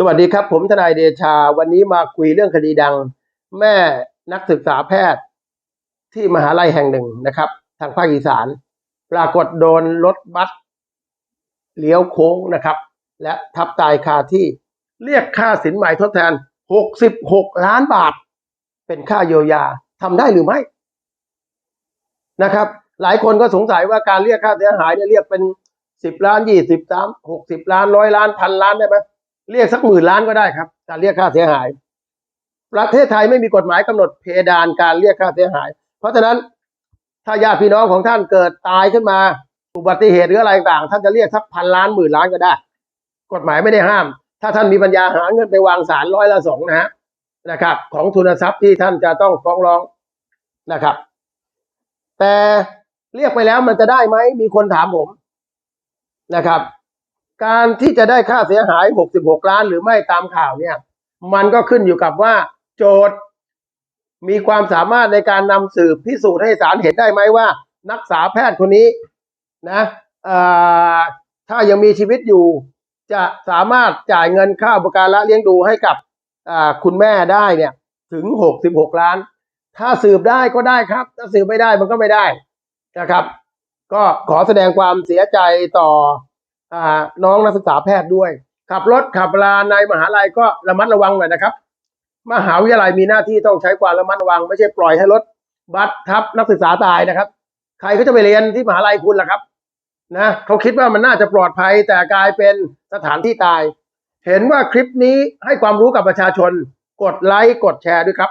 สวัสดีครับ ผมทนายเดชา วันนี้มาคุยเรื่องคดีดัง แม่นักศึกษาแพทย์ที่มหาลัยแห่งหนึ่งนะครับ ทางภาคอีสาน ปรากฏโดนรถบัสเลี้ยวโค้งนะครับ และทับตายคาที่เรียกค่าสินใหม่ทดแทน 66 ล้านบาท เป็นค่าเยียวยาทำได้หรือไม่นะครับ หลายคนก็สงสัยว่าการเรียกค่าเสียหายเนี่ยเรียกเป็น 10 ล้าน 20ล้าน60 ล้านร้อยล้านพันล้านได้ไหม เรียกสักหมื่นล้านก็ได้ครับ การเรียกค่าเสียหาย ประเทศไทยไม่มีกฎหมายกำหนดเพดานการเรียกค่าเสียหาย เพราะฉะนั้นถ้าญาติพี่น้องของท่านเกิดตายขึ้นมา อุบัติเหตุหรืออะไรต่างท่านจะเรียกสักพันล้านหมื่นล้านก็ได้ กฎหมายไม่ได้ห้าม ถ้าท่านมีปัญญาหาเงินไปวางศาลร้อยละสองนะฮะนะครับ ของทุนทรัพย์ที่ท่านจะต้องฟ้องร้องนะครับ แต่เรียกไปแล้วมันจะได้ไหมมีคนถามผมนะครับ การที่จะได้ค่าเสียหาย 66 ล้านหรือไม่ตามข่าวเนี่ย มันก็ขึ้นอยู่กับว่า โจทย์มีความสามารถในการนำสืบพิสูจน์ให้ศาลเห็นได้ไหมว่า นักษาแพทย์คนนี้นะถ้ายังมีชีวิตอยู่ จะสามารถจ่ายเงินค่าอุปการะเลี้ยงดูให้กับคุณแม่ได้เนี่ยถึง 66 ล้าน ถ้าสืบได้ก็ได้ครับ ถ้าสืบไม่ได้มันก็ไม่ได้นะครับ ก็ขอแสดงความเสียใจต่อ น้องนักศึกษาแพทย์ด้วย ขับรถขับลาในมหาลัยก็ระมัดระวังหน่อยนะครับ มหาวิทยาลัยมีหน้าที่ต้องใช้ความระมัดระวัง ไม่ใช่ปล่อยให้รถบัสทับนักศึกษาตายนะครับ ใครก็จะไปเรียนที่มหาลัยคุณล่ะครับนะเขาคิดว่ามันน่าจะปลอดภัยแต่กลายเป็นสถานที่ตาย เห็นว่าคลิปนี้ให้ความรู้กับประชาชน กดไลค์กดแชร์ด้วยครับ